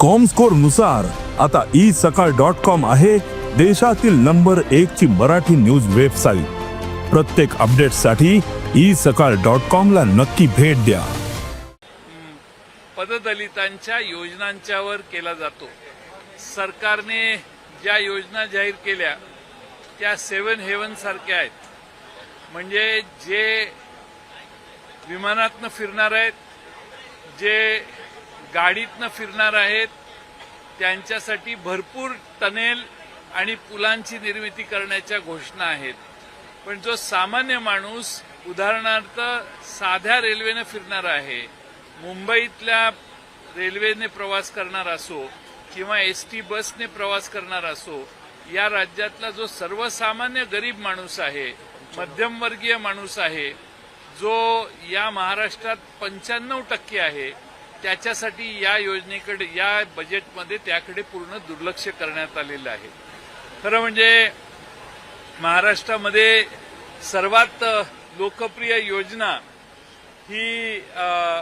कॉमस्कोरनुसार आता ई सकाळ dot com आहे देशातील नंबर एक ची मराठी न्यूज वेबसाईट प्रत्येक अपडेटसाठी ई सकाळ डॉट कॉम ला नक्की भेट द्या. पददलितांच्या योजनांच्यावर केला जातो. सरकारने ज्या योजना जाहीर केल्या त्या सेवन हेवन सारख्या आहेत. म्हणजे जे विमानातनं फिरणार आहेत जे गाडीतनं फिरणार आहेत त्यांच्यासाठी भरपूर टनेल आणि पुलांची निर्मिती करण्याच्या घोषणा आहेत. पण जो सामान्य माणूस उदाहरणार्थ साध्या रेल्वेनं फिरणार आहे मुंबईतल्या रेल्वेने प्रवास करणार असो किंवा एस टी बसने प्रवास करणार असो या राज्यातला जो सर्वसामान्य गरीब माणूस आहे मध्यमवर्गीय माणूस आहे जो या महाराष्ट्रात पंच्याण्णव टक्के आहे त्याच्यासाठी या योजनेकडे या बजेटमध्ये त्याकडे पूर्ण दुर्लक्ष करण्यात आलेलं आहे. खरं म्हणजे महाराष्ट्रामध्ये सर्वात लोकप्रिय योजना ही आ,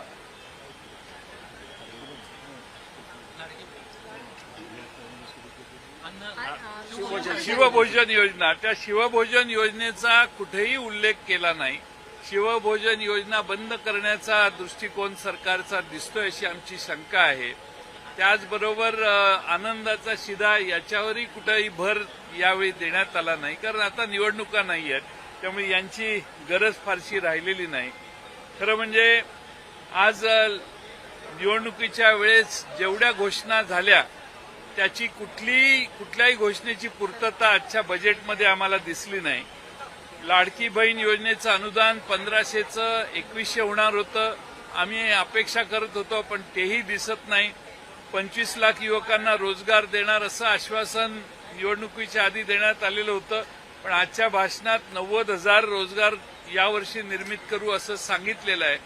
शिवभोजन योजना. त्या शिवभोजन योजनेचा कुठेही उल्लेख केला नाही. शिवभोजन योजना बंद करण्याचा दृष्टिकोन सरकारचा दिसतोय अशी आमची शंका आहे. त्याचबरोबर आनंदाचा शिधा याच्यावरही कुठेही भर यावेळी देण्यात आला नाही. कारण आता निवडणुका नाही आहेत. त्यामुळे यांची गरज फारशी राहिलेली नाही. खरं म्हणजे आज निवडणुकीच्या वेळेस जेवढ्या घोषणा झाल्या त्याची कुठली कुठल्याही घोषणेची पूर्तता आजच्या बजेटमध्ये आम्हाला दिसली नाही. लाडकी बहीण योजनेचं अनुदान पंधराशेचं एकवीसशे होणार होतं. आम्ही अपेक्षा करत होतो पण तेही दिसत नाही. पंचवीस लाख युवकांना रोजगार देणार असं आश्वासन निवडणुकीच्या आधी देण्यात आलेलं होतं. पण आजच्या भाषणात नव्वद हजार रोजगार यावर्षी निर्मित करू असं सांगितलेलं आहे.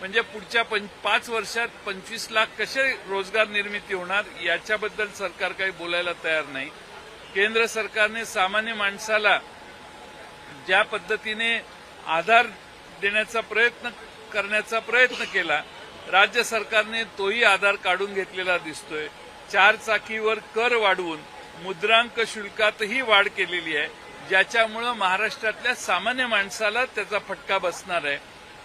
म्हणजे पुढच्या पाच वर्षात पंचवीस लाख कसे रोजगार निर्मिती होणार याच्याबद्दल सरकार काही बोलायला तयार नाही. केंद्र सरकारने सामान्य माणसाला ज्या पद्धतीने आधार देण्याचा प्रयत्न करण्याचा प्रयत्न केला राज्य सरकारने तोही आधार काढून घेतलेला दिसतोय. चार चाकीवर कर वाढवून मुद्रांक शुल्कातही वाढ केलेली आहे ज्याच्यामुळं महाराष्ट्रातल्या सामान्य माणसाला त्याचा फटका बसणार आहे.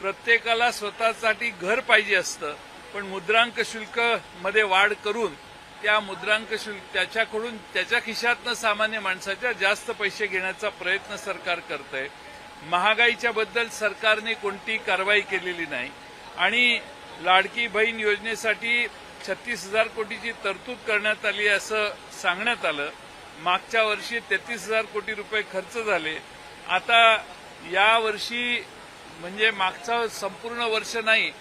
प्रत्येकाला स्वतःसाठी घर पाहिजे असतं पण मुद्रांक शुल्कमध्ये वाढ करून त्या मुद्रांक शुल्क त्याच्याकडून त्याच्या खिशातनं सामान्य माणसाच्या जास्त पैसे घेण्याचा प्रयत्न सरकार करत आहे महागाईच्या बद्दल सरकारने कोणती कारवाई केलेली नाही. आणि लाडकी बहीण योजनेसाठी छत्तीस हजार कोटीची तरतूद करण्यात आली असं सांगण्यात आलं. मागच्या वर्षी तेहतीस हजार कोटी रुपये खर्च झाले. आता या वर्षी म्हणजे मागचं संपूर्ण वर्ष नाही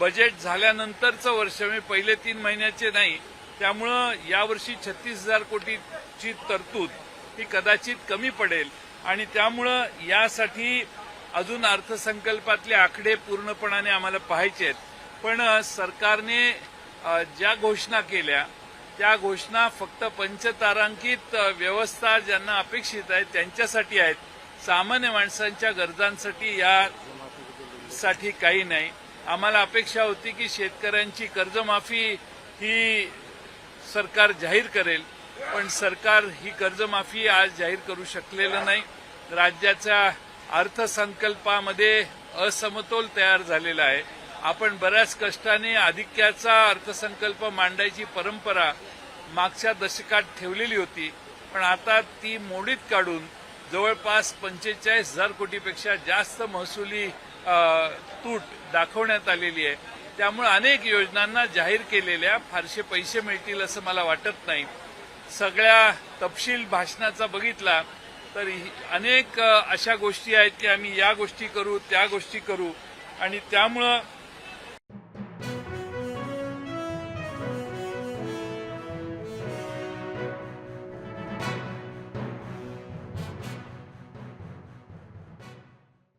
बजेट झाल्यानंतरचं वर्ष म्हणजे पहिले तीन महिन्याचे नाही त्यामुळं यावर्षी छत्तीस हजार कोटीची तरतूद ही कदाचित कमी पडेल. आणि त्यामुळं यासाठी अजून अर्थसंकल्पातले आकडे पूर्णपणाने आम्हाला पाहायचे आहेत. पण सरकारने ज्या घोषणा केल्या त्या घोषणा फक्त पंचतारांकित व्यवस्था ज्यांना अपेक्षित आहे त्यांच्यासाठी आहेत. सामान्य माणसांच्या गरजांसाठी या साठी काही नाही. आम्हाला अपेक्षा होती की शेतकऱ्यांची कर्जमाफी ही सरकार जाहीर करेल पण सरकार ही कर्जमाफी आज जाहीर करू शकलेलं नाही. राज्याच्या अर्थसंकल्पामध्ये असमतोल तयार झालेला आहे. आपण बऱ्याच कष्टाने आधिक्याचा अर्थसंकल्प मांडायची परंपरा मागच्या दशकात ठेवलेली होती पण आता ती मोडीत काढून जवळपास पंचेचाळीस हजार कोटीपेक्षा जास्त महसुली तूट दाखवण्यात आलेली आहे. त्यामुळे अनेक योजनांना जाहीर केलेल्या फारसे पैसे मिळतील असं मला वाटत नाही. सगळ्या तपशील भाषणाचा बघितला तर ही- अनेक अशा गोष्टी आहेत की आम्ही या गोष्टी करू त्या गोष्टी करू. आणि त्यामुळं